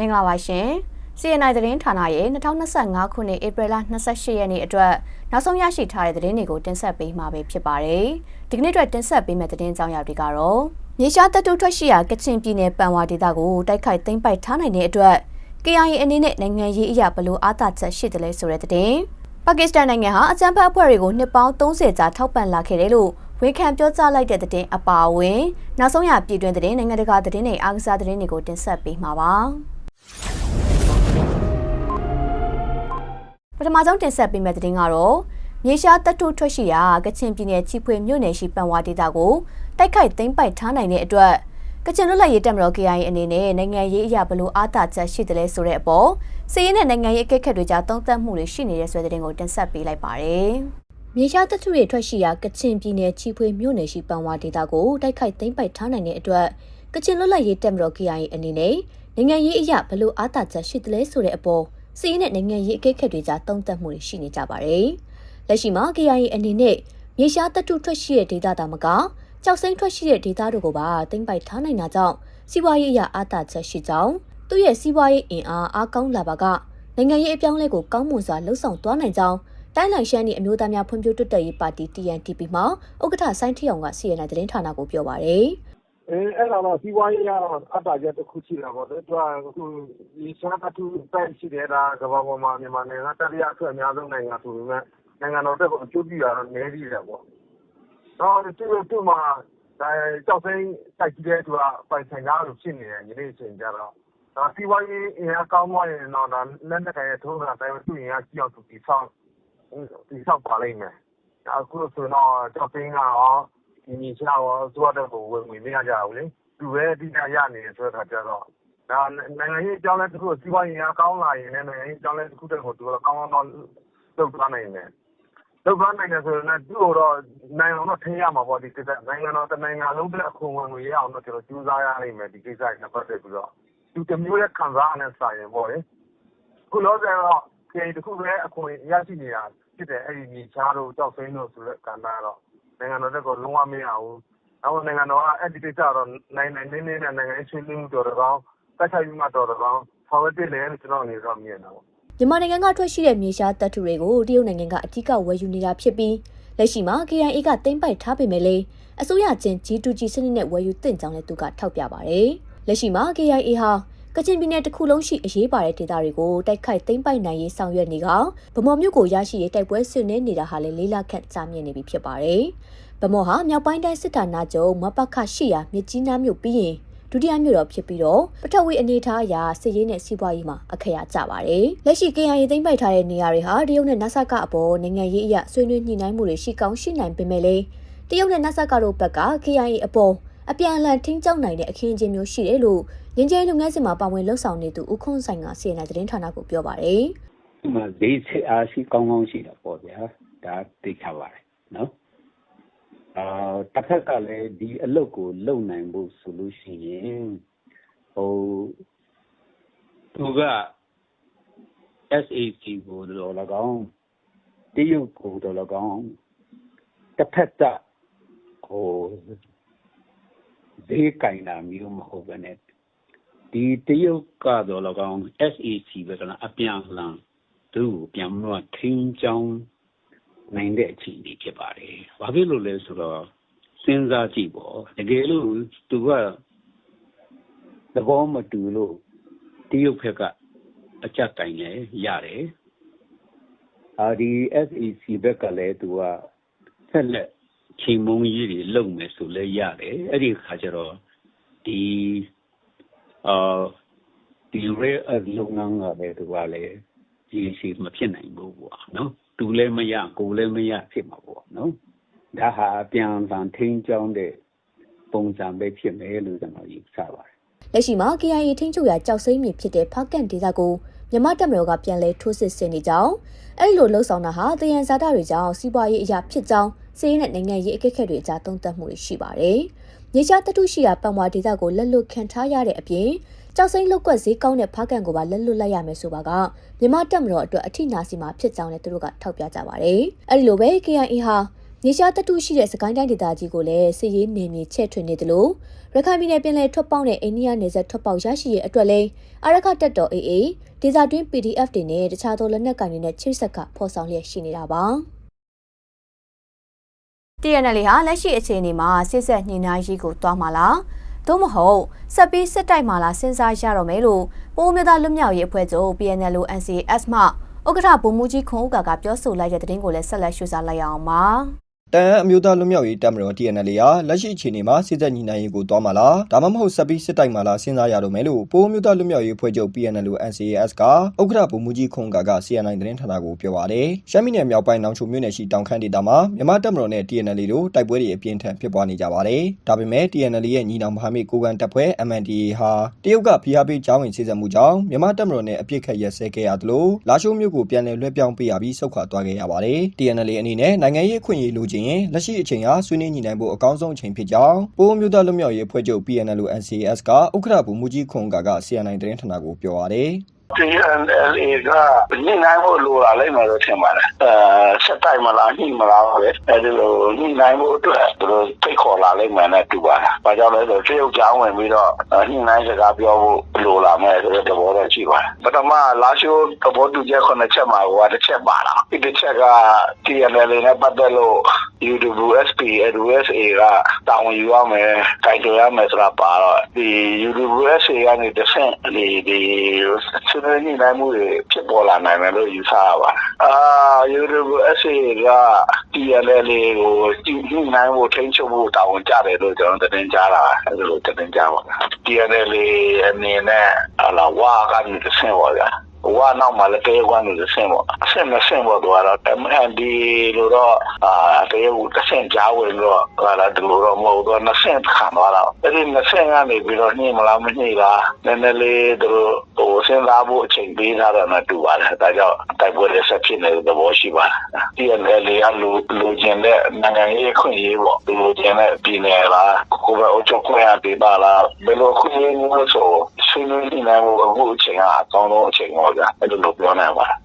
မင်္ဂလာပါရှင်။ CNI သတင်းဌာနရဲ့2025ခုနှစ်ဧပြီလ28ရက်နေ့အတွက်နောက်ဆုံးရရှိထားတဲ့သတင်းတွေကိုတင်ဆက်ပေးမှာပဲဖြစ်ပါတယ်။ဒီကနေ့အတွက်တင်ဆက်ပေးမယ့်သတင်းကြောင်းရာတွေကတော့မြေရှားတပ်တုထွက်ရှိရာကချင်ပြည်နယ်ပန်ဝါဒေသကိုတိုက်ခိုက်သိမ်းပိုက်ထားနိုင်တဲ့အတွက် KIA အနေနဲ့နိုင်ငံရေးအရာဘလို့အားသာချက်ရှိတယ်လဲဆိုတဲ့သတင်း။ပါကစ္စတန်နိုင်ငံဟာအကြမ်းဖက်အဖွဲ့တွေကိုနှစ်ပေါင်း30ကြာထောက်ပံ့လာခဲ့တယ်လို့ဝန်ခံပြောကြားလိုက်တဲ့သတင်းအပါအဝင် နောက်ဆုံးရပြည်တွင်းသတင်းနိုင်ငံတကာသတင်းတွေအားကစားသတင်းတွေကိုတင်ဆက်ပေးမှာပါ။ ပထမဆုံးတင်ဆက်ပေးမယ့်သတင်းကတော့မြေရှားတပ်ထုထွက်ရှိရာကချင်ပြည်နယ်ချီဖွေမြို့နယ်ရှိပန်ဝါဒေသကိုတိုက်ခိုက်သိမ်းပိုက်ထားနိုင်တဲ့အတွက်ကချင်လွတ်လပ်ရေးတပ်မတော် KIA အနေနဲ့နိုင်ငံရေးအရာဘလို့အားသာချက်ရှိတယ်လဲဆိုတဲ့အပေါ်စီးရင်နဲ့နိုင်ငံရေးအကဲခတ်တွေကြားသုံးသပ်မှုတွေရှိနေတဲ့ဆိုတဲ့သတင်းကိုတင်ဆက်ပေးလိုက်ပါတယ်။မြေရှားတပ်ထုတွေထွက်ရှိရာကချင်ပြည်နယ်ချီဖွေမြို့နယ်ရှိပန်ဝါဒေသကိုတိုက်ခိုက်သိမ်းပိုက်ထားနိုင်တဲ့အတွက်ကချင်လွတ်လပ်ရေးတပ်မတော် KIA အနေနဲ့ နိုင်ငံရေးအရာဘလို့အားသာချက်ရှိတယ်လဲဆိုတဲ့အပေါ်စီးရင်နဲ့နိုင်ငံရေးအကဲခတ်တွေကြားသုံးသပ်မှုတွေရှိနေကြပါတယ်။လက်ရှိမှာ KIA အနေနဲ့မြေရှားတပ်ထုထွက်ရှိတဲ့ဒေသတာမကကြောက်စိမ့်ထွက်ရှိတဲ့ဒေသတို့ကိုပါသိမ်းပိုက်ထားနိုင်တာကြောင့်စီးပွားရေးအရအားသာချက်ရှိကြောင်းသူ့ရဲ့စီးပွားရေးအင်အားအားကောင်းလာပါကနိုင်ငံရေးအပြောင်းလဲကိုကောင်းမွန်စွာလှုပ်ဆောင်သွားနိုင်ကြောင်းတိုင်းလိုက်ရှမ်းသည့်အမျိုးသားများဖွံ့ဖြိုးတိုးတက်ရေးပါတီ TNTP မှဥက္ကဋ္ဌဆိုင်းထီအောင်က CNN သတင်းဌာနကိုပြောပါရယ် အဲအဲ့ဒါတော့ စီးပွားရေးကတော့အတ္တကျတစ်ခုရှိတာပေါ့လေ သူကအခုဒီရှားတတူတိုက်ရှိတယ် ဒါ ကမ္ဘာပေါ်မှာ မြန်မာနိုင်ငံတတိယအဆွေအများဆုံးနိုင်ငံဆိုပေမဲ့နိုင်ငံတော်တက်ကို အကျိုးပြုတာတော့ နည်းသေးတယ်ပေါ့တော့သူသူ့မှာဒါကြောက်စိမ့်တိုက်ကြည့်တဲ့သူက ပိုင်ဆိုင်ကားလို့ဖြစ်နေတယ်ဒီနေ့အချိန်ကျတော့ဒါစီးပွားရေးအင်အားကောင်းမှရင်တော့ဒါလက်နက်ကရဲ့ ထုံးတာတိုင်းသူ့အင်အားကြီးအောင် သူတည်ဆောက်တည်ဆောက်ပါလိမ့်မယ် အခုဆိုတော့ကြောက်စိမ့်ကရော ဒီမြေရှားရောသူ့အတွက်ကို ဝင်ဝင်မရကြဘူးလေ သူပဲ အဓိက ရနေတယ်ဆိုတဲ့ခါကျတော့ ဒါနိုင်ငံရေးအကြောင်းလဲတစ်ခု စီးပွားရေးအင်အား ကောင်းလာရင်လည်း နိုင်ငံရေးအကြောင်းလဲတစ်ခုတည်းကို သူက ကောင်းကောင်းတော့လုပ်သွားနိုင်တယ် လုပ်သွားနိုင်တယ်ဆိုရင်လည်းသူ့ကိုတော့ နိုင်အောင်တော့ ထိရမှာပေါ့ ဒီကိစ္စနိုင်ငံတော် တနိုင်ငံလုံးတဲ့အခွန်ဝင်ငွေရအောင်တော့ ကျွန်တော်ကြိုးစားရနိုင်မယ် ဒီကိစ္စနဲ့ ပတ်သက်ပြီးတော့သူတမျိုးရဲ့ခံစားရတဲ့စာရင်ပေါ့လေခုလောဆယ်တော့ခေတခုပဲ အခွန်ရရှိနေတာဖြစ်တယ် အဲ့ဒီ မြေချားတို့ကြောက်စိမ့်တို့ဆိုတဲ့ ကဏ္ဍကတော့ နိုင်ငံတော်တက်ကိုလုံးဝမရဘူးနောက်နိုင်ငံတော်ကအဲ့ဒီကိစ္စတော့နိုင်နိုင်နေနေနဲ့နိုင်ငံရေးဆွေးနွေးမှုတော်တော်ကောင်းတိုက်ခိုက်မှုမှတော်တော်ကောင်းဆောင်ရွက်တယ်လို့ကျွန်တော်အနေနဲ့မြင်တာပေါ့မြန်မာနိုင်ငံကထွက်ရှိတဲ့မြေရှားတပ်ထုတွေကိုတရုတ်နိုင်ငံကအကြီးကဝယ်ယူနေတာဖြစ်ပြီးလက်ရှိမှာ KIA ကသိမ်းပိုက်ထားပေမဲ့လည်းအစိုးရချင်း G2G စနစ်နဲ့ဝယ်ယူတင်ကြောင်းလည်းသူကထောက်ပြပါတယ်။လက်ရှိမှာ KIA ဟာ ကချင်ပြည်နယ်တစ်ခုလုံးရှိအရေးပါတဲ့ဒေသတွေကိုတိုက်ခိုက်သိမ်းပိုက်နိုင်ရေးဆောင်ရွက်နေကဗမော်မြို့ကိုရရှိရေးတိုက်ပွဲဆင်နွှဲနေတာဟာလည်းလေးလခန့်ကြာမြင့်နေပြီဖြစ်ပါတယ်။ဗမော်ဟာမြောက်ပိုင်းတိုင်းစစ်ဌာနချုပ်မပခရှိရာမြကြီးနားမြို့ပြီးရင်ဒုတိယမြို့တော်ဖြစ်ပြီးတော့ပထဝီအနေထားအရစစ်ရေးနဲ့စီးပွားရေးမှာအခရာကျပါတယ်။လက်ရှိ KIA သိမ်းပိုက်ထားတဲ့နေရာတွေဟာတရုတ်နဲ့နဆကအပေါ်နိုင်ငံရေးအရဆွေးနွေးညှိနှိုင်းမှုတွေရှိကောင်းရှိနိုင်ပေမဲ့လည်းတရုတ်နဲ့နဆကတို့ဘက်က KIA အပေါ်အပြန်အလှန်ထင်းကြောက်နိုင်တဲ့အခင်းအကျင်းမျိုးရှိတယ်လို့ ငင်းကျဲလုပ်ငန်းစဉ်မှာပါဝင်လှုပ်ဆောင်နေသူဦးခွန်းဆိုင်က CNN သတင်းဌာနကိုပြောပါတယ်ဒီမှာဈေးစစ်အားရှိကောင်းကောင်းရှိတာပေါ့ဗျာဒါသိချပါတယ်နော်အာတစ်ဖက်ကလည်းဒီအလုပ်ကိုလုပ်နိုင်ဖို့ဆိုလို့ရှိရင်ဟိုသူက SAC ကိုတော့၎င်းတရုတ်ကိုတော့၎င်းတစ်ဖက်တဟိုဈေးကင်တာမျိုးမဟုတ်ဘဲနဲ့ ဒီတရုတ်ကတော့၎င်း SAC ပဲကလားအပြန်လှန်သူ့ကိုပြန်မလို့ထင်းချောင်းနိုင်တဲ့အခြေအနေဖြစ်ပါတယ်။ဘာဖြစ်လို့လဲဆိုတော့စဉ်းစားကြည့်ပေါ့တကယ်လို့သူကသဘောမတူလို့တရုတ်ဘက်ကအကြက်ကင်လဲရတယ်။အာဒီ SAC ဘက်ကလည်းသူကဆက်လက်ချိန်မုံကြီးတွေလုံမယ်ဆိုလဲရတယ်။အဲ့ဒီခါကျတော့ဒီအာ ဒီရဲအလုပ်ငန်းကလည်းသူကလည်းဒီရှိမဖြစ်နိုင်ဘူးပေါ့နော် သူလည်းမရ ကိုလည်းမရ ဖြစ်မှာပေါ့နော် ဒါဟာပြန်တန်ထင်းကြောင်းတဲ့ ပုံစံပဲ ဖြစ်မယ်လို့ ကျွန်တော် ယူဆပါတယ်။လက်ရှိမှာ KIA ထိန်းချုပ်ရာကြောက်စိမ့်မြေဖြစ်တဲ့ ဖားကန်ဒေသကို မြန်မာတပ်မတော်က ပြန်လည် ထိုးစစ်ဆင်နေကြောင်း အဲ့လိုလှုပ်ဆောင်တာဟာတယံဇာတာတွေကြောင့် စီးပွားရေးအရာဖြစ်ကြောင်းစီးရဲနဲ့ နိုင်ငံရေး အကဲခတ်တွေအကြား သုံးသပ်မှုတွေ ရှိပါတယ်။ မြေရှားတတုရှိရာပန်ဝါဒေသကိုလက်လွတ်ခံထားရတဲ့အပြင်ကြောက်စိမ့်လုတ်ကွက်ဈေးကောင်းတဲ့ဖားကန်ကိုပါလက်လွတ်လိုက်ရမယ်ဆိုပါကမြန်မာတပ်မတော်အတွက်အထိနာစီမှာဖြစ်ကြောင်းလည်းသူတို့ကထောက်ပြကြပါတယ်။အဲဒီလိုပဲ KIA ဟာနေရှားတတုရှိတဲ့စကိုင်းတိုင်းဒေသကြီးကိုလည်းစစ်ရေးနေမြေချဲ့ထွင်နေတယ်လို့ရခိုင်ပြည်နယ်ပြည်လဲထွက်ပေါက်တဲ့အိန္ဒိယနယ်စပ်ထွက်ပေါက်ရရှိရဲ့အတွက်လဲအရခတက်တော် AA ဒေသတွင်း PDF တွေနဲ့တခြားသောလက်နက်ကိုင်တွေနဲ့ချိတ်ဆက်ကဖော်ဆောင်လျက်ရှိနေတာပါ TNL ဟာလက်ရှိအခြေအနေမှာစစ်ဆက်ညှိနှိုင်းရေးကိုတွားမှာလားသို့မဟုတ်ဆက်ပြီးစစ်တိုက်မှာလားစဉ်းစားရတော့မယ်လို့ပိုးမြသားလွတ်မြောက်ရေးအဖွဲ့ချုပ် PNL NCS မှဥက္ကဋ္ဌဗိုလ်မှူးကြီးခွန်ဥက္ကာကပြောဆိုလိုက်တဲ့သတင်းကိုလည်းဆက်လက်ရှုစားလိုက်အောင်ပါ တန်အမျိုးသားလွတ်မြောက်ရေးတပ်မတော် TNL ရာလက်ရှိအခြေအနေမှာစစ်သက်ညီနိုင်ရေးကိုတွားမှာလားဒါမှမဟုတ်ဆက်ပြီးစစ်တိုက်မှာလားစဉ်းစားရတော့မယ်လို့ပိုးမျိုးသားလွတ်မြောက်ရေးဖွဲ့ချုပ် PNL NCAS ကဥက္ကဋ္ဌဗိုလ်မှူးကြီးခွန်ကာက CNN သတင်းဌာနကိုပြောပါတယ်ရှမ်းပြည်နယ်မြောက်ပိုင်းနောင်ချိုမြို့နယ်ရှိတောင်ခမ်းဒေသမှာမြန်မာတပ်မတော်နဲ့ TNL တို့တိုက်ပွဲတွေအပြင်းထန်ဖြစ်ပွားနေကြပါတယ်ဒါပေမဲ့ TNL ရဲ့ညီနောင်မဟာမိတ်ကိုကန်တပ်ဖွဲ့ MNDAA ဟာတရုတ်ကဖိအားပေးကြောင်းဝင်စီစံမှုကြောင့်မြန်မာတပ်မတော်နဲ့အပြစ်ခတ်ရက်စဲခဲ့ရသလိုလာရှိုးမြို့ကိုပြန်လည်လွှဲပြောင်းပေးရပြီးဆုတ်ခွာသွားခဲ့ရပါတယ် TNL အနေနဲ့နိုင်ငံရေးအခွင့်အရေးလိုချင်ရင်လက်ရှိအချိန်ဟာဆွေးနွေးညှိနှိုင်းဖို့အကောင်းဆုံးအချိန်ဖြစ်ကြောင်းပိုးမျိုးသားလွတ်မြောက်ရေးဖွဲ့ချုပ် PNL NCS ကဥက္ကဋ္ဌဗိုလ်မှူးကြီးခွန်ကာက CNN သတင်းဌာနကိုပြောပါတယ် TNLA ကညှိနှိုင်းဖို့လိုလာလိမ့်မယ်လို့ထင်ပါတယ်။အဲဆက်တိုက်မလားညှိမလားပဲ။အဲဒီလိုညှိနှိုင်းဖို့အတွက်သူတို့ဖိတ်ခေါ်လာလိမ့်မယ်နဲ့တူပါတယ်။ဘာကြောင့်လဲဆိုတော့တရုတ်ကြောင်းဝင်ပြီးတော့ညှိနှိုင်းစကားပြောဖို့လိုလာမယ်ဆိုတဲ့သဘောတော့ရှိပါတယ်။ပထမလာရှိုးသဘောတူချက်ခုနှစ်ချက်မှာဟိုတစ်ချက်ပါလာ။ဒီတစ်ချက်က TNLA နဲ့ပတ်သက်လို့ UWSP USA ကတာဝန်ယူရမယ်၊တိုင်တယ်ရမယ်ဆိုတာပါတော့ဒီ UWSA ကနေတစ်ဆင့်ဒီဒီဆွေးနွေးညှိနှိုင်းမှုတွေဖြစ်ပေါ်လာနိုင်မယ်လို့ယူဆရပါတယ်။အာ UWSA က TNLA ကိုညှိနှိုင်းဖို့ထိန်းချုပ်ဖို့တာဝန်ကျတယ်လို့ကျွန်တော်တင်ကြားတာအဲဒီလိုတင်ကြားပါလား။ TNLA အနေနဲ့အလားဝါကနေတစ်ဆင့်ပါဗျာ။ ဝါနောက်မှာလည်းတေးကွမ်းနေဆင်းပေါ့အဆင့်မဆင့်ပေါ့တော့ MND လို့တော့အာတေးဦးတစ်ဆင့်ကြားဝင်တော့ဟာလာဒီလိုတော့မဟုတ်တော့နှစ်ဆင့်ခံသွားတော့အဲ့ဒီနှစ်ဆင့်ကနေပြီးတော့ညှိမလားမညှိလားနည်းနည်းလေးသူတို့ဟိုစဉ်းစားဖို့အချိန်ပေးထားတယ်မှတူပါတယ်ဒါကြောင့်တိုက်ပွဲတွေဆက်ဖြစ်နေတဲ့သဘောရှိပါတယ် TNL ကလူလူကျင်တဲ့နိုင်ငံရေးခွင့်ရေးပေါ့လူကျင်တဲ့ပြည်နယ်လားကိုယ်ပဲအုပ်ချုပ်ခွင့်ရပေးပါလားဘယ်လိုခွင့်ရေးမျိုးဆို ဆွေးနွေးနေနိုင်ဖို့အခုအချိန်ကအကောင်းဆုံးအချိန်ပေါ့ဗျာအဲ့လိုလိုပြောနိုင်ပါတယ်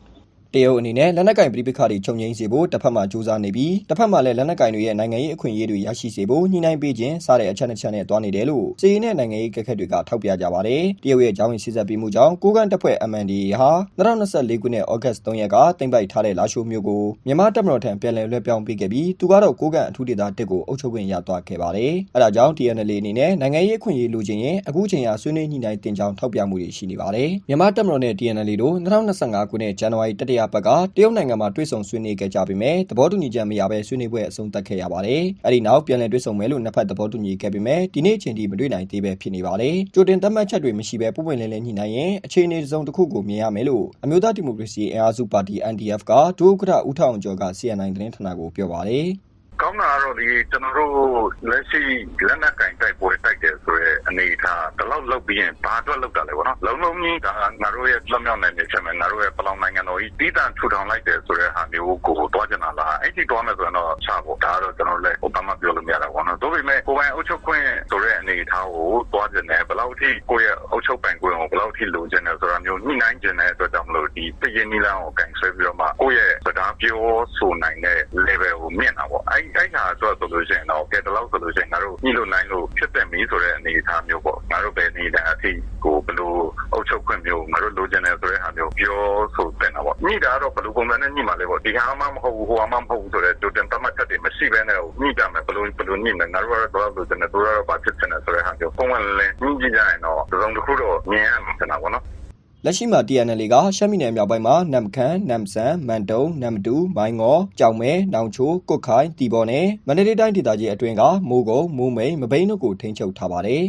တရုတ်အနေနဲ့လက်နက်ကင်ပြည်ပခါတွေချုပ်ငိမ့်စေဖို့တစ်ဖက်မှစူးစမ်းနေပြီးတစ်ဖက်မှလည်းလက်နက်ကင်တွေရဲ့နိုင်ငံရေးအခွင့်အရေးတွေရရှိစေဖို့ညှိနှိုင်းပေးခြင်းစတဲ့အချက်နှစ်ချက်နဲ့တွားနေတယ်လို့စီရင်တဲ့နိုင်ငံရေးကက်ခက်တွေကထောက်ပြကြပါတယ်တရုတ်ရဲ့ကြောင်းဝင်စစ်ဆက်ပြီးမှုကြောင့်ကိုကန်တပ်ဖွဲ့ MNDA ဟာ2024ခုနှစ်ဩဂတ်3ရက်ကတင်ပိုက်ထားတဲ့လာရှိုးမြို့ကိုမြန်မာတပ်မတော်ထံပြန်လည်လွှဲပြောင်းပေးခဲ့ပြီးသူကတော့ကိုကန်အထူးဒေသတစ်ကိုအုပ်ချုပ်ခွင့်ရသွားခဲ့ပါတယ်အဲဒါကြောင့် TNL အနေနဲ့နိုင်ငံရေးအခွင့်အရေးလိုချင်ရင်အခုချိန်ဟာဆွေးနွေးညှိနှိုင်းတင်ကြောင်းထောက်ပြမှုတွေရှိနေပါတယ်မြန်မာတပ်မတော်နဲ့ TNL တို့2025ခုနှစ်ဇန်နဝါရီတတိယပတ်ကတရုတ်နိုင်ငံမှာတွေ့ဆုံဆွေးနွေးခဲ့ကြပေမဲ့သဘောတူညီချက်မရဘဲဆွေးနွေးပွဲအဆုံးသတ်ခဲ့ရပါတယ်။အဲဒီနောက်ပြန်လည်တွေ့ဆုံမယ်လို့နှစ်ဖက်သဘောတူညီခဲ့ပေမဲ့ဒီနေ့အချိန်ထိမတွေ့နိုင်သေးပဲဖြစ်နေပါတယ်။ကြိုတင်သတ်မှတ်ချက်တွေမရှိဘဲပုံပွင့်လင်းလင်းညှိနှိုင်းရင်အခြေအနေတစ်စုံတစ်ခုကိုမြင်ရမယ်လို့အမျိုးသားဒီမိုကရေစီအင်အားစုပါတီ NDF ကဒုဥက္ကဋ္ဌဦးထောင်ကျော်က CNN သတင်းဌာနကိုပြောပါတယ်။ ကောင်းတာကတော့ဒီကျွန်တော်တို့ လက်ရှိ လက်နက်ကင်တိုက်ပွဲ တိုက်တယ်ဆိုရဲအနေထားဒီလောက်လောက်ပြီးရင် ဘာအတွက်လောက်တာလဲဗောနော် လုံးလုံးကြီး ဒါငါတို့ရဲ့ လွတ်မြောက်နိုင်နေချက်မယ် ငါတို့ရဲ့ ပလောင်နိုင်ငံတော်ကြီးတီးတန့်ထူထောင်လိုက်တယ်ဆိုတဲ့ဟာမျိုးကိုတွားကျင်လာလား အဲ့ဒီတွားမယ်ဆိုရင်တော့ ချဖို့ဒါတော့ ကျွန်တော်လည်းဟိုဘာမှပြောလို့မရတာဗောနော်ဒါပေမဲ့ကိုယ်ပိုင်အုပ်ချုပ်ခွင့်ဆိုတဲ့ အနေထားကိုတွားကျင်တယ် ဘယ်လောက်ထိ ကိုယ့်ရဲ့ အုပ်ချုပ်ပိုင်ခွင့်ကို ဘယ်လောက်ထိ လိုချင်တယ်ဆိုတာမျိုး ညှိနှိုင်းကျင်တဲ့အတွက်ကြောင့်မလို့ ဒီပြည်ရင်းနီလန်းကိုကင်ဆယ်ပြီးတော့မှ ကိုယ့်ရဲ့ စကားပြောဆိုနိုင်တဲ့ level ကို မြင့်တာဗော ညှိလို့နိုင်လို့ဖြစ်တဲ့မီးဆိုတဲ့အနေအထားမျိုးပေါ့ ငါတို့ပဲနေတဲ့အထိကို ဘယ်လိုအုပ်ချုပ်ခွင့်မျိုး ငါတို့လိုချင်တယ်ဆိုတဲ့ဟာမျိုး ပြောဆိုတင်တာပေါ့ ညှိတာတော့ ဘယ်လိုပုံစံနဲ့ညှိမှာလဲပေါ့ ဒီဟာမှမဟုတ်ဘူး ဟိုဟာမှမဟုတ်ဘူးဆိုတဲ့ ကြိုတင်သတ်မှတ်ချက်တွေမရှိဘဲနဲ့ ညှိကြမယ် ဘယ်လိုဘယ်လိုညှိမလဲ ငါတို့ကတော့တော့လိုချင်တယ်တို့ကတော့ ဘာဖြစ်ချင်တယ်ဆိုတဲ့ဟာမျိုးပုံမှန်လည်း ညှိကြည့်ကြရင်တော့ဒီလိုတစ်ခုတော့မြင်ရမှာကျွန်တော်ပေါ့နော် လက်ရှိမှာ TNL ကရှမ်းပြည်နယ်မြောက်ပိုင်းမှာ နမ်ခမ်း နမ်ဆန် မန်တုံနမ်တူ မိုင်းငေါကြောင်မဲ နောင်ချိုကုတ်ခိုင်တီဘော်နဲ့ မန္တလေးတိုင်းဒေသကြီးအတွင်းက မိုးကုံမိုးမိန်မဘိန်းတို့ကို ထိန်းချုပ်ထားပါတယ်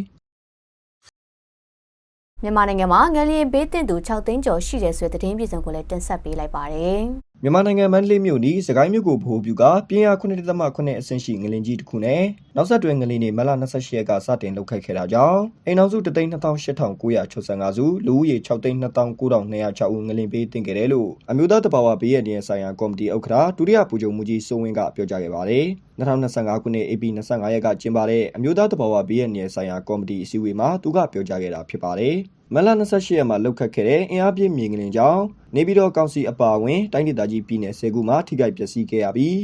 မြန်မာနိုင်ငံမှာ ငလျင်ဘေးတင်သူ6သိန်းကျော် ရှိတယ်ဆိုတဲ့ သတင်းပြည်စုံကိုလည်း တင်ဆက်ပေးလိုက်ပါတယ်။မြန်မာနိုင်ငံမန္တလေးမြို့နီးစကိုင်းမြို့ကိုဗဟိုပြုကပြင်းအား9.8အဆင့်ရှိငလင်ကြီးတစ်ခုနဲ့နောက်ဆက်တွဲငလင်တွေမလ28ရက်ကစတင်လောက်ခတ်ခဲ့တာကြောင့်အိမ်အောင်စု328,965စုလူဦးရေ6,29,206ဦးငလင်ပေးတင်ခဲ့တယ်လို့အမျိုးသားတဘာဝဘေးရည်ဆိုင်ရာကော်မတီဥက္ကဋ္ဌဒုတိယပူချုပ်မှုကြီးစိုးဝင်းကပြောကြားခဲ့ပါတယ်2025ခုနှစ် AP 25ရက်ကကျင်းပတဲ့အမျိုးသားတဘာဝဘေးရည်ဆိုင်ရာကော်မတီအစည်းအဝေးမှာသူကပြောကြားခဲ့တာဖြစ်ပါတယ် မလ28ရက်မှာလောက်ခတ်ခဲ့တဲ့အင်အားပြည့်မြေငလင်ကြောင့်နေပြည်တော်ကောင်စီအပါအဝင်တိုင်းဒေသကြီးပြည်နယ်10ခုမှာထိခိုက်ပျက်စီးခဲ့ရပြီး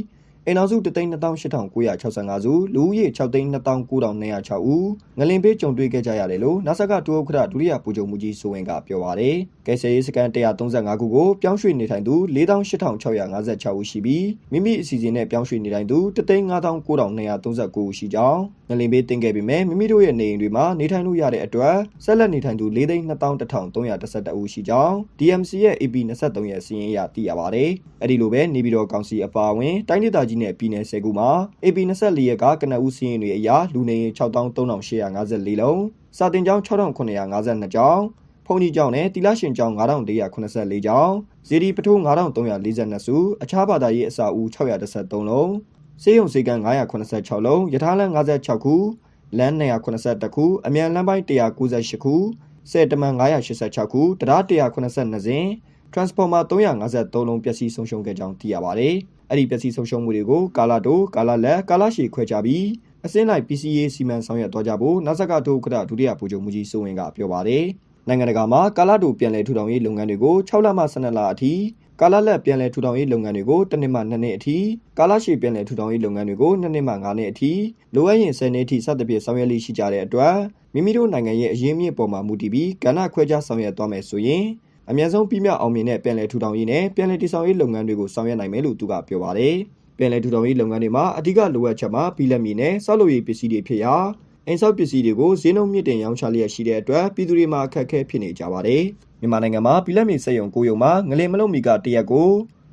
အိမ်အောင်စု328,965စုလူဦးရေ6,29,206ဦးငလင်ပေးကြုံတွေ့ခဲ့ကြရတယ်လို့နာဆကတူဥက္ကဋဒုတိယပူချုပ်မှုကြီးစိုးဝင်ကပြောပါရယ်ကယ်ဆယ်ရေးစကန်135ခုကိုပြောင်းရွှေ့နေထိုင်သူ48,656ဦးရှိပြီးမိမိအစီအစဉ်နဲ့ပြောင်းရွှေ့နေထိုင်သူ3,59,239ဦးရှိကြောင်းငလင်ပေးတင်ခဲ့ပေမဲ့မိမိတို့ရဲ့နေအိမ်တွေမှာနေထိုင်လို့ရတဲ့အတွက်ဆက်လက်နေထိုင်သူ4,21,312ဦးရှိကြောင်း DMC ရဲ့ AP 23ရဲ့စီးရင်အရသိရပါတယ်အဲ့ဒီလိုပဲနေပြည်တော်ကောင်စီအပါအဝင်တိုင်းဒေသကြီးနဲ့ပြည်နယ်10ခုမှာ AP 24ရက်ကကနအူးစီးရင်တွေအရလူနေရင်63,854လုံးစာတင်ကျောင်း6,952ကျောင်းဖုန်ကြီးကျောင်းနဲ့တီလာရှင်ကျောင်း9,484ကျောင်းဇေဒီပထိုး9,342စုအခြားဘာသာရေးအစာအုပ်613လုံးစေယုံစေကန်း986လုံးယထာလန်း56ခုလမ်း281ခုအမြန်လမ်းပိုင်း198ခုဆယ်တမန်986ခုတရား182စင် transformer 353လုံးပျက်စီးဆုံးရှုံးခဲ့ကြောင်းသိရပါတယ်။ အဲ့ဒီပျက်စီးဆုံးရှုံးမှုတွေကိုကာလာတိုကာလာလက်ကာလာရှည်ခွဲခြားပြီးအစင်းလိုက် PCA စီမံဆောင်ရွက်သွားကြဖို့နာဆကတိုခရဒုတိယပူချုပ်မှုကြီးစိုးဝင်ကပြောပါတယ်။နိုင်ငံတကာမှာကာလာတိုပြန်လည်ထူထောင်ရေးလုပ်ငန်းတွေကို6လမှ12လအထိကာလာလက်ပြန်လည်ထူထောင်ရေးလုပ်ငန်းတွေကိုတစ်နှစ်မှ2နှစ်အထိကာလာရှည်ပြန်လည်ထူထောင်ရေးလုပ်ငန်းတွေကို2နှစ်မှ5နှစ်အထိလိုအပ်ရင်10နှစ်အထိစသဖြင့်ဆောင်ရွက်လိရှိကြတဲ့အတွက်မိမိတို့နိုင်ငံရဲ့အရင်းမြစ်ပေါ်မှာမူတည်ပြီးကဏ္ဍခွဲခြားဆောင်ရွက်သွားမယ်ဆိုရင် အများဆုံးပြီးမြောက်အောင်မြင်တဲ့ပြန်လည်ထူထောင်ရေးနဲ့ပြန်လည်တည်ဆောက်ရေးလုပ်ငန်းတွေကိုဆောင်ရွက်နိုင်မယ်လို့သူကပြောပါတယ်။ပြန်လည်ထူထောင်ရေးလုပ်ငန်းတွေမှာအဓိကလိုအပ်ချက်မှာပြည်လက်မီနဲ့ဆောက်လုပ်ရေးပစ္စည်းတွေဖြစ်ရာအိမ်ဆောက်ပစ္စည်းတွေကိုဈေးနှုန်းမြင့်တင်ရောင်းချလျက်ရှိတဲ့အတွက်ပြည်သူတွေမှာအခက်အခဲဖြစ်နေကြပါတယ်။မြန်မာနိုင်ငံမှာပြည်လက်မီစက်ရုံကိုရုံမှာငလင်မလုံးမီကတရက်ကို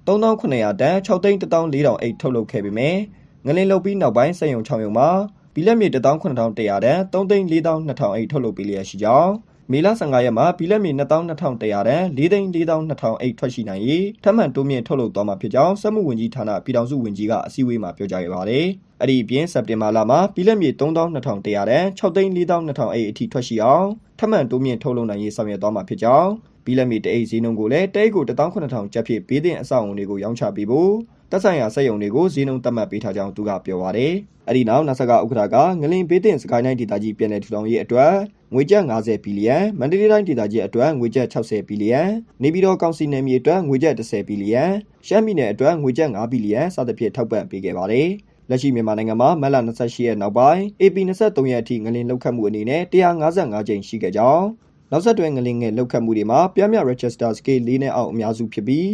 3900တန်6သိန်း14000အိတ်ထုတ်လုပ်ခဲ့ပေမဲ့ငလင်လုတ်ပြီးနောက်ပိုင်းစက်ရုံ6ရုံမှာပြည်လက်မီ19100တန်3သိန်း4200အိတ်ထုတ်လုပ်ပေးလျက်ရှိကြောင်း မေလ15ရက်မှာဘီလက်မီ2200တန်4,442,000အိတ်ထွက်ရှိနိုင်ရေးထပ်မံတိုးမြင့်ထုတ်လုပ်သွားမှာဖြစ်ကြောင်းစက်မှုဝန်ကြီးဌာနပြည်ထောင်စုဝန်ကြီးကအစည်းအဝေးမှာပြောကြားခဲ့ပါတယ်။အဲ့ဒီအပြင်စက်တင်ဘာလမှာဘီလက်မီ3200တန်6,442,000အိတ်အထိထွက်ရှိအောင်ထပ်မံတိုးမြင့်ထုတ်လုပ်နိုင်ရေးဆောင်ရွက်သွားမှာဖြစ်ကြောင်းဘီလက်မီတအိတ်ဈေးနှုန်းကိုလည်းတအိတ်ကို18000ကျပ်ဖြစ်ဘေးတင်အဆောက်အုံတွေကိုရောင်းချပေးဖို့တက်ဆိုင်ရာစက်ရုံတွေကိုဈေးနှုန်းသတ်မှတ်ပေးထားကြောင်းသူကပြောပါတယ်။အဲ့ဒီနောက်နာဆကဥက္ကဋ္ဌကငလင်ဘေးတင်စကိုင်းတိုင်းဒေသကြီးပြည်내ထူထောင်ရေးအတွက် ငွေကျပ်50ဘီလီယံမန္တလေးတိုင်းဒေသကြီးအတွက်ငွေကျပ်60ဘီလီယံနေပြည်တော်ကောင်စီနယ်မြေအတွက်ငွေကျပ်10ဘီလီယံရှမ်းပြည်နယ်အတွက်ငွေကျပ်5ဘီလီယံစသဖြင့်ထောက်ပံ့ပေးခဲ့ပါတယ်။လက်ရှိမြန်မာနိုင်ငံမှာမက်လ28ရက်နောက်ပိုင်း AP 23ရက်အထိငလင်လောက်ခတ်မှုအနေနဲ့155ကြိမ်ရှိခဲ့ကြောင်းနောက်ဆက်တွဲငလင်ငယ်လောက်ခတ်မှုတွေမှာပြင်းပြ Register Scale ၄နဲ့အောက်အများစုဖြစ်ပြီး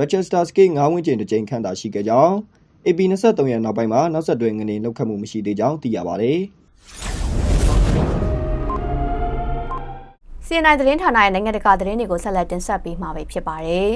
Register Scale 9ဝန်းကျင်တစ်ကြိမ်ခန့်သာရှိခဲ့ကြောင်း AP 23ရက်နောက်ပိုင်းမှာနောက်ဆက်တွဲငလင်လောက်ခတ်မှုမရှိသေးကြောင်းသိရပါတယ်။ CNN သတင်းဌာနရဲ့နိုင်ငံတကာသတင်းတွေကိုဆက်လက်တင်ဆက်ပေးမှာဖြစ်ပါတယ်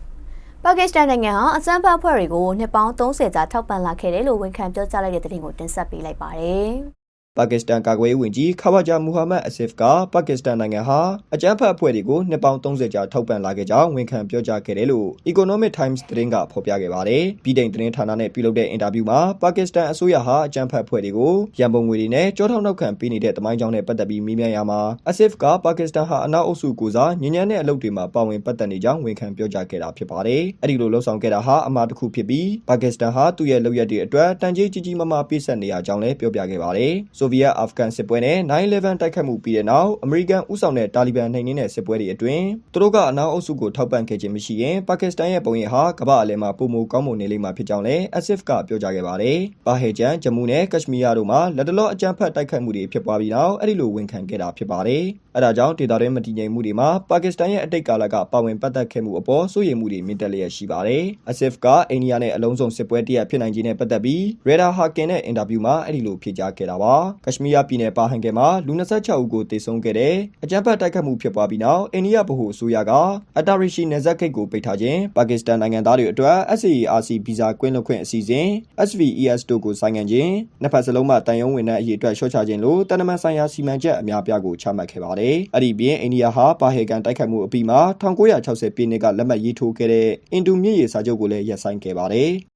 ။ပါကစ္စတန်နိုင်ငံဟာအစမ်းဖတ်အဖွဲ့တွေကိုနှစ်ပေါင်း30ကြာထောက်ပံ့လာခဲ့တယ်လို့ဝန်ခံပြောကြားလိုက်တဲ့သတင်းကိုတင်ဆက်ပေးလိုက်ပါတယ်။ ပါကစ္စတန်ကာကွယ်ရေးဝန်ကြီးခါဝါဂျာမူဟာမက်အဆစ်ကပါကစ္စတန်နိုင်ငံဟာအကြမ်းဖက်အဖွဲ့တွေကိုနှစ်ပေါင်း30ကြာထောက်ပံ့လာခဲ့ကြောင်းဝန်ခံပြောကြားခဲ့တယ်လို့ Economic Times သတင်းကဖော်ပြခဲ့ပါတယ်။ပြည်တိုင်သတင်းဌာနနဲ့ပြုလုပ်တဲ့အင်တာဗျူးမှာပါကစ္စတန်အစိုးရဟာအကြမ်းဖက်အဖွဲ့တွေကိုရန်ပုံငွေတွေနဲ့ကြောထောက်နောက်ခံပေးနေတဲ့တမိုင်းကြောင်းနဲ့ပတ်သက်ပြီးမေးမြန်းရမှာအဆစ်ကပါကစ္စတန်ဟာအနောက်အုပ်စုကိုစားညဉ့်ညမ်းတဲ့အလုပ်တွေမှာပါဝင်ပတ်သက်နေကြောင်းဝန်ခံပြောကြားခဲ့တာဖြစ်ပါတယ်။အဲဒီလိုလှုံ့ဆော်ခဲ့တာဟာအမှားတစ်ခုဖြစ်ပြီးပါကစ္စတန်ဟာသူ့ရဲ့လုပ်ရက်တွေအတွက်တန်ကြေးကြီးကြီးမားမားပေးဆက်နေရကြောင်းလည်းပြောပြခဲ့ပါတယ်။ဆိုဗီယက်အာဖဂန်စစ်ပွဲနဲ့9/11တိုက်ခတ်မှုပြီးတဲ့နောက်အမေရိကန်ဥဆောင်တဲ့တာလီဘန်နှိမ်နင်းတဲ့စစ်ပွဲတွေအတွင်းသူတို့ကအနောက်အုပ်စုကိုထောက်ပံ့ခဲ့ခြင်းမရှိရင်ပါကစ္စတန်ရဲ့ပုံရိပ်ဟာကမ္ဘာအလယ်မှာပုံမကောင်းမွန်နေလိမ့်မှာဖြစ်ကြောင်းလည်းအဆစ်ကပြောကြားခဲ့ပါတယ်။ဘာဟေဂျန်ဂျမူနဲ့ကက်ရှမီးယားတို့မှာလက်တလောအကြမ်းဖက်တိုက်ခတ်မှုတွေဖြစ်ပွားပြီးနောက်အဲ့ဒီလိုဝန်ခံခဲ့တာဖြစ်ပါတယ်။အဲဒါကြောင့်ဒေသတွင်းမတည်ငြိမ်မှုတွေမှာပါကစ္စတန်ရဲ့အတိတ်ကာလကပါဝင်ပတ်သက်ခဲ့မှုအပေါ်စိုးရိမ်မှုတွေမြင့်တက်လျက်ရှိပါတယ်။အဆစ်ကအိန္ဒိယနဲ့အလုံးစုံစစ်ပွဲတရက်ဖြစ်နိုင်ခြင်းနဲ့ပတ်သက်ပြီးရေဒါဟာကင်နဲ့အင်တာဗျူးမှာအဲ့ဒီလိုဖြေကြားခဲ့တာပါ။ကက်ရှမီးယားပြည်နယ်ပါဟန်ကင်မှာလူ26ဦးကိုတေဆုံးခဲ့တဲ့အကြမ်းဖက်တိုက်ခတ်မှုဖြစ်ပွားပြီးနောက်အိန္ဒိယဗဟိုအစိုးရကအတာရီရှိနယ်စပ်ဂိတ်ကိုပိတ်ထားခြင်းပါကစ္စတန်နိုင်ငံသားတွေအတွက် SARC ဗီဇာကွင်းလွှတ်ခွင့်အစီအစဉ် SVES တို့ကိုဆိုင်ငံခြင်းနှစ်ဖက်စလုံးမှတန်ယုံဝင်တဲ့အရေးအတွက်လျှော့ချခြင်းလို့တန်တမန်ဆိုင်ရာစီမံချက်အများပြားကိုချမှတ်ခဲ့ပါတယ်။အဲ့ဒီပြင်အိန္ဒိယဟာပါဟေကန်တိုက်ခတ်မှုအပြီးမှာ1960ပြည့်နှစ်ကလက်မှတ်ရေးထိုးခဲ့တဲ့အင်ဒူမြစ်ရေစာချုပ်ကိုလည်းရပ်ဆိုင်းခဲ့ပါတယ်။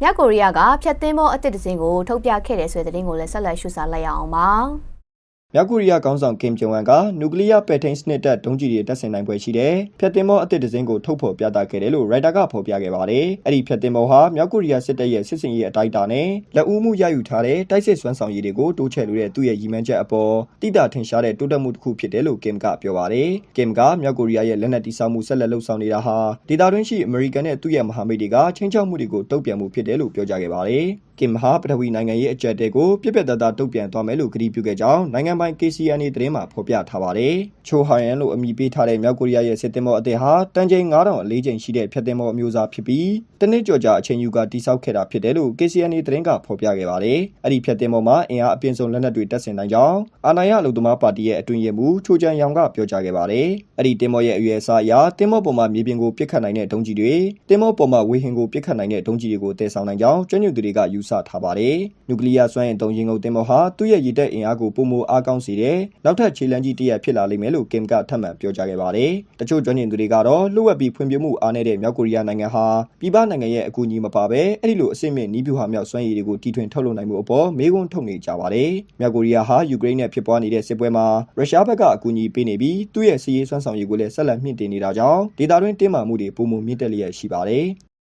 မြောက်ကိုရီးယားကဖျက်သိမ်းသောအသစ်တစ်စင်းကိုထုတ်ပြခဲ့တယ်ဆိုတဲ့သတင်းကိုလည်းဆက်လက်ရှုစားလိုက်ရအောင်ပါ မြောက်ကိုရီးယားခေါင်းဆောင် ကင်ဂျုံအန်က နျူကလ িয়ার ပဲ့ထိန်းစနစ်တပ် ဒုံးကျည်တွေ တပ်ဆင်နိုင်ပွဲရှိတဲ့ ဖျက်တင်မောအသစ်တစ်စင်းကို ထုတ်ဖော်ပြသခဲ့တယ်လို့ ရိုက်တာက ဖော်ပြခဲ့ပါတယ်။အဲ့ဒီဖျက်တင်မောဟာ မြောက်ကိုရီးယားစစ်တပ်ရဲ့ စစ်စင်ရေးအတိုက်အတာနဲ့ လက်ဦးမှုရယူထားတဲ့ တိုက်စစ်စွမ်းဆောင်ရည်တွေကို တိုးချဲ့လိုတဲ့ သူ့ရဲ့ရည်မှန်းချက်အပေါ်တိတာထင်ရှားတဲ့ တိုးတက်မှုတစ်ခုဖြစ်တယ်လို့ကင်ကပြောပါတယ်။ကင်ကမြောက်ကိုရီးယားရဲ့ လက်နက်တိစောက်မှု ဆက်လက်လှုပ်ဆောင်နေတာဟာ ဒေသတွင်းရှိ အမေရိကန်နဲ့ သူ့ရဲ့မဟာမိတ်တွေကချင်းချောက်မှုတွေကို တုံ့ပြန်မှုဖြစ်တယ်လို့ ပြောကြားခဲ့ပါတယ်။ ကင်မဟာပထဝီနိုင်ငံရေးအကြက်တဲကိုပြစ်ပြတ်သားသားတုံ့ပြန်သွားမယ်လို့ကတိပြုခဲ့ကြောင်းနိုင်ငံပိုင် KCNA သတင်းမှာဖော်ပြထားပါတယ်။ချိုဟိုင်ယန်လို့အမည်ပေးထားတဲ့မြောက်ကိုရီးယားရဲ့စစ်တင်မောအသစ်ဟာတန်ချိန်9000အလေးချိန်ရှိတဲ့ဖြတ်တင်မောအမျိုးအစားဖြစ်ပြီးတနစ်ကျော်ကြာအချိန်ယူကတိစောက်ခဲ့တာဖြစ်တယ်လို့ KCNA သတင်းကဖော်ပြခဲ့ပါတယ်။အဲ့ဒီဖြတ်တင်မောမှာအင်အားအပြင်းဆုံးလက်နက်တွေတပ်ဆင်နိုင်ကြောင်းအာဏာရအလို့သမားပါတီရဲ့အတွင်ရမှုချိုချန်ရောင်ကပြောကြားခဲ့ပါတယ်။အဲ့ဒီတင်မောရဲ့အရွယ်အစားအရတင်မောပေါ်မှာမြေပြင်ကိုပစ်ခတ်နိုင်တဲ့ဒုံးကြီးတွေတင်မောပေါ်မှာဝေဟင်ကိုပစ်ခတ်နိုင်တဲ့ဒုံးကြီးတွေကိုတည်ဆောင်နိုင်ကြောင်းကျွမ်းကျင်သူတွေကယူဆထားပါတယ်။နျူကလ িয়ার စွမ်းအင်သုံးရင်ကုန်တင်မောဟာသူ့ရဲ့ရည်တက်အင်အားကိုပုံမအားကောင်းစေတဲ့နောက်ထပ်ခြေလှမ်းကြီးတစ်ရပ်ဖြစ်လာလိမ့်မယ်လို့ကင်ကထပ်မံပြောကြားခဲ့ပါတယ်။တချို့ကျွမ်းကျင်သူတွေကတော့လှုပ်ဝက်ပြီးဖွံ့ဖြိုးမှုအားနည်းတဲ့မြောက်ကိုရီးယားနိုင်ငံဟာပြည်ပနိုင်ငံရဲ့အကူအညီမပါဘဲအဲ့ဒီလိုအဆင့်မြင့်နီးဗျူဟာမြောက်စွမ်းရည်တွေကိုတီထွင်ထုတ်လုပ်နိုင်မှုအပေါ်မေးခွန်းထုတ်နေကြပါတယ်။မြောက်ကိုရီးယားဟာယူကရိန်းနဲ့ဖြစ်ပွားနေတဲ့စစ်ပွဲမှာရုရှားဘက်ကအကူအညီပေးနေပြီးသူ့ရဲ့စီးရေးစွမ်းဆောင်ရည်ကိုလည်းဆက်လက်မြင့်တင်နေတာကြောင့်ဒေသတွင်းတင်းမာမှုတွေပုံမှုမြင့်တက်လျက်ရှိပါတယ်။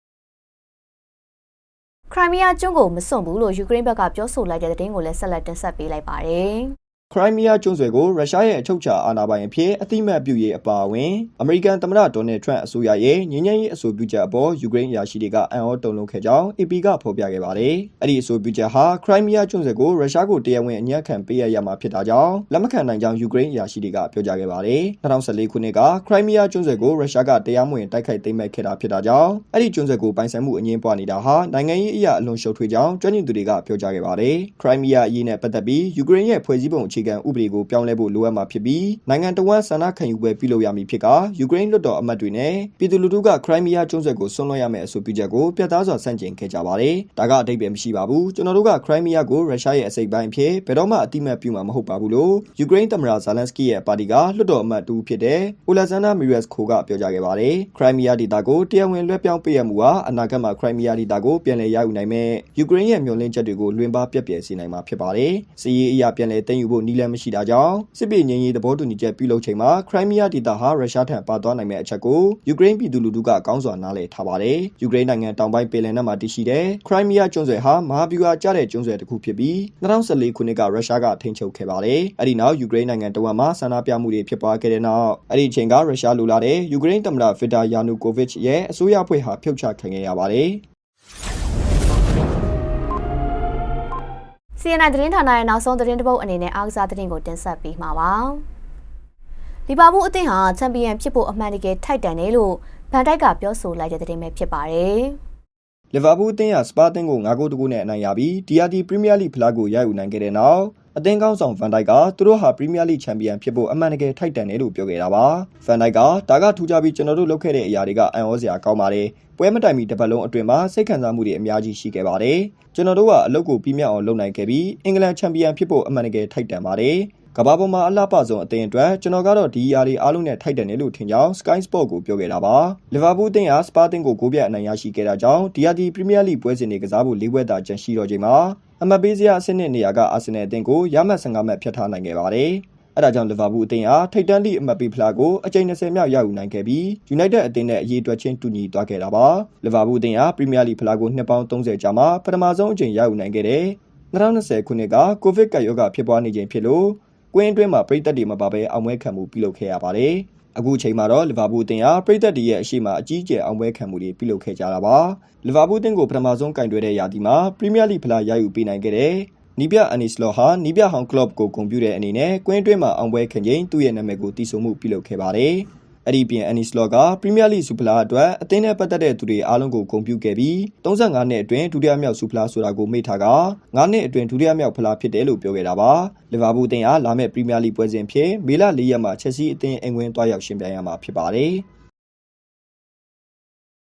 ခရိုင်းမီးယားကျွန်းကိုမစွန့်ဘူးလို့ယူကရိန်းဘက်ကပြောဆိုလိုက်တဲ့သတင်းကိုလည်းဆက်လက်တင်ဆက်ပေးလိုက်ပါတယ်။ ခရိုင်းမီးယားကျွန်းဆွယ်ကို ရုရှားရဲ့ အချုပ်အခြာအာဏာပိုင်အဖြစ်အတိမတ်ပြုရေး အပါအဝင် အမေရိကန်သမ္မတဒေါ်နယ်ထရန့်အစိုးရရဲ့ ငြင်းငြင်းရေး အဆိုပြုချက်အပေါ် ယူကရိန်းအရာရှိတွေက အံ့ဩတုန်လှုပ်ခဲ့ကြောင်း AP က ဖော်ပြခဲ့ပါတယ်။အဲ့ဒီအဆိုပြုချက်ဟာ ခရိုင်းမီးယားကျွန်းဆွယ်ကို ရုရှားကို တရားဝင်အညံ့ခံပေးရရမှာ ဖြစ်တာကြောင့် လက်မခံနိုင်ကြောင်း ယူကရိန်းအရာရှိတွေက ပြောကြားခဲ့ပါတယ်။2014ခုနှစ်က ခရိုင်းမီးယားကျွန်းဆွယ်ကို ရုရှားက တရားမဝင် တိုက်ခိုက်သိမ်းပိုက်ခဲ့တာ ဖြစ်တာကြောင့် အဲ့ဒီကျွန်းဆွယ်ကို ပိုင်ဆိုင်မှု အငြင်းပွားနေတာဟာ နိုင်ငံရေးအရာအလွန်ရှုပ်ထွေးကြောင်း ကျွမ်းကျင်သူတွေက ပြောကြားခဲ့ပါတယ်။ခရိုင်းမီးယားအရေးနဲ့ ပတ်သက်ပြီး ယူကရိန်းရဲ့ ဖွဲ့စည်းပုံအခြေခံဥပဒေကိုပြောင်းလဲဖို့လိုအပ်မှာဖြစ်ပြီးနိုင်ငံတော်ဝန်ဆန္ဒခံယူပွဲပြုလုပ်ရမည်ဖြစ်ကယူကရိန်းလွှတ်တော်အမတ်တွေနဲ့ပြည်သူလူထုကခရိုင်းမီးယားကျွန်းဆွယ်ကိုဆွန့်လွတ်ရမယ့်အဆိုပြုချက်ကိုပြတ်သားစွာဆန့်ကျင်ခဲ့ကြပါတယ်။ဒါကအတိတ်ပဲမရှိပါဘူး။ကျွန်တော်တို့ကခရိုင်းမီးယားကိုရုရှားရဲ့အစိပ်ပိုင်းဖြစ်ဘယ်တော့မှအတိမတ်ပြုမှာမဟုတ်ပါဘူးလို့ယူကရိန်းသမ္မတဇာလန်စကီရဲ့ပါတီကလွှတ်တော်အမတ်တူဖြစ်တဲ့အိုလက်ဇန်နာမီရက်စ်ခိုကပြောကြားခဲ့ပါတယ်။ခရိုင်းမီးယားဒေသကိုတရားဝင်လွှဲပြောင်းပေးရမှုဟာအနာဂတ်မှာခရိုင်းမီးယားဒေသကိုပြန်လည်ရယူနိုင်မဲ့ယူကရိန်းရဲ့မျှော်လင့်ချက်တွေကိုလွှင့်ပါပြက်ပြယ်စေနိုင်မှာဖြစ်ပါတယ်။စီးရေးအရာပြန်လည်သိမ်းယူဖို့နည်းလမ်းမရှိတာကြောင့်စစ်ပြေငြိမ်းရေးသဘောတူညီချက်ပြုလုပ်ချိန်မှာခရိုင်းမီးယားဒေသဟာရုရှားထံပါသွားနိုင်မယ့်အချက်ကိုယူကရိန်းပြည်သူလူထုကကောင်းစွာနားလည်ထားပါတယ်။ယူကရိန်းနိုင်ငံတောင်ပိုင်းပင်လယ်နက်မှာတည်ရှိတဲ့ခရိုင်းမီးယားကျွန်းဆွယ်ဟာမဟာဗျူဟာကျတဲ့ကျွန်းဆွယ်တစ်ခုဖြစ်ပြီး2014ခုနှစ်ကရုရှားကထိန်းချုပ်ခဲ့ပါတယ်။အဲဒီနောက်ယူကရိန်းနိုင်ငံတဝက်မှာဆန္ဒပြမှုတွေဖြစ်ပွားခဲ့တဲ့နောက်အဲ့ဒီအချိန်ကရုရှားလူလာတဲ့ယူကရိန်းသမ္မတဗီတာယာနူကိုဗစ်ရဲ့အစိုးရအဖွဲ့ဟာဖြုတ်ချခံခဲ့ရပါတယ်။ CNN သတင်းဌာနရဲ့နောက်ဆုံးသတင်းတစ်ပုဒ်အနေနဲ့အားကစားသတင်းကိုတင်ဆက်ပေးမှာပါ။လီဗာပူးအသင်းဟာချန်ပီယံဖြစ်ဖို့အမှန်တကယ်ထိုက်တန်တယ်လို့ဗန်တိုက်ကပြောဆိုလိုက်တဲ့သတင်းပဲဖြစ်ပါတယ်။ လီဗာပူးအသင်းဟာစပါတင်ကို9ဂိုးတကူနဲ့အနိုင်ရပြီး DRT ပရီးမီးယားလိဖလားကိုရယူနိုင်ခဲ့တဲ့နောက်အသင်းကောင်းဆောင်ဗန်တိုက်ကသူတို့ဟာပရီးမီးယားလိချန်ပီယံဖြစ်ဖို့အမှန်တကယ်ထိုက်တန်တယ်လို့ပြောခဲ့တာပါ။ဗန်တိုက်ကဒါကထူးခြားပြီးကျွန်တော်တို့လုပ်ခဲ့တဲ့အရာတွေကအံ့ဩစရာကောင်းပါတယ်။ပွဲမတိုင်မီတစ်ပတ်လုံးအတွင်းမှာစိတ်ခံစားမှုတွေအများကြီးရှိခဲ့ပါတယ်။ကျွန်တော်တို့ကအလုပ်ကိုပြီးမြောက်အောင်လုပ်နိုင်ခဲ့ပြီးအင်္ဂလန်ချန်ပီယံဖြစ်ဖို့အမှန်တကယ်ထိုက်တန်ပါတယ်။ ကမ္ဘာပေါ်မှာအလှပဆုံးအသင်းအတွက်ကျွန်တော်ကတော့ဒီအရာတွေအားလုံးနဲ့ထိုက်တန်တယ်လို့ထင်ကြောင်း Sky Sport ကိုပြောခဲ့တာပါ။လီဗာပူးအသင်းဟာစပါတင်ကိုဂိုးပြတ်အနိုင်ရရှိခဲ့တာကြောင့် DRT ပရီးမီးယားလိပွဲစဉ်တွေကစားဖို့၄ပွဲသာကျန်ရှိတော့ချိန်မှာအမတ်ပေးစရာအဆင့်နဲ့နေရာကအာဆင်နယ်အသင်းကိုရမှတ်15မှတ်ဖျက်ထားနိုင်ခဲ့ပါတယ်။အဲဒါကြောင့်လီဗာပူးအသင်းဟာထိပ်တန်းလိအမတ်ပေးဖလားကိုအကြိမ်20မြောက်ရယူနိုင်ခဲ့ပြီး United အသင်းနဲ့အရေးအတွက်ချင်းတူညီသွားခဲ့တာပါ။လီဗာပူးအသင်းဟာပရီးမီးယားလိဖလားကိုနှစ်ပေါင်း30ကြာမှပထမဆုံးအကြိမ်ရယူနိုင်ခဲ့တဲ့2020ခုနှစ်ကကိုဗစ်ကပ်ရောဂါဖြစ်ပွားနေချိန်ဖြစ်လို့ ကွင်းအတွင်းမှာပြည်သက်တွေမပါဘဲအောင်ပွဲခံမှုပြုလုပ်ခဲ့ရပါတယ်။အခုချိန်မှာတော့လီဗာပူးအသင်းဟာပြည်သက်တွေရဲ့အရှိမအကြီးအကျယ်အောင်ပွဲခံမှုတွေပြုလုပ်ခဲ့ကြတာပါ။လီဗာပူးအသင်းကိုပထမဆုံးကင်တွယ်တဲ့ရာသီမှာပရီးမီးယားလိဖလားရယူပေးနိုင်ခဲ့တဲ့နီးပြအန်နီစလော့ဟာနီးပြဟောင်ကလော့ကိုဂုဏ်ပြုတဲ့အနေနဲ့ကွင်းအတွင်းမှာအောင်ပွဲခံချိန်သူ့ရဲ့နာမည်ကိုတည်ဆုံမှုပြုလုပ်ခဲ့ပါတယ်။ အဲ့ဒီပြင်အန်နီစလော့ကပရီးမီးယားလိစူဖလားအတွက်အသင်းနဲ့ပတ်သက်တဲ့သူတွေအားလုံးကိုဂုဏ်ပြုခဲ့ပြီး35နှစ်အတွင်းဒုတိယမြောက်စူဖလားဆိုတာကိုမေ့ထားက9နှစ်အတွင်းဒုတိယမြောက်ဖလားဖြစ်တယ်လို့ပြောခဲ့တာပါ။လီဗာပူးအသင်းအားလာမယ့်ပရီးမီးယားလိပွဲစဉ်ဖြစ်မေလ4ရက်မှာချက်စီအသင်းအင်ဝင်သွားရောက်ရှင်ပြိုင်ရမှာဖြစ်ပါတယ်။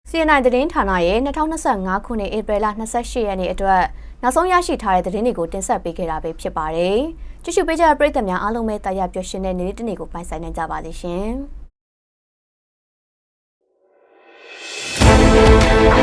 CNN သတင်းဌာနရဲ့2025ခုနှစ်ဧပြီလ28ရက်နေ့အတွက်နောက်ဆုံးရရှိထားတဲ့သတင်းတွေကိုတင်ဆက်ပေးခဲ့တာပဲဖြစ်ပါတယ်။ကြည့်ရှုပေးကြတဲ့ပရိသတ်များအားလုံးပဲတာယာပျော်ရွှင်တဲ့နေ့တစ်နေ့ကိုပိုင်ဆိုင်နိုင်ကြပါလိမ့်ရှင်။ Thank you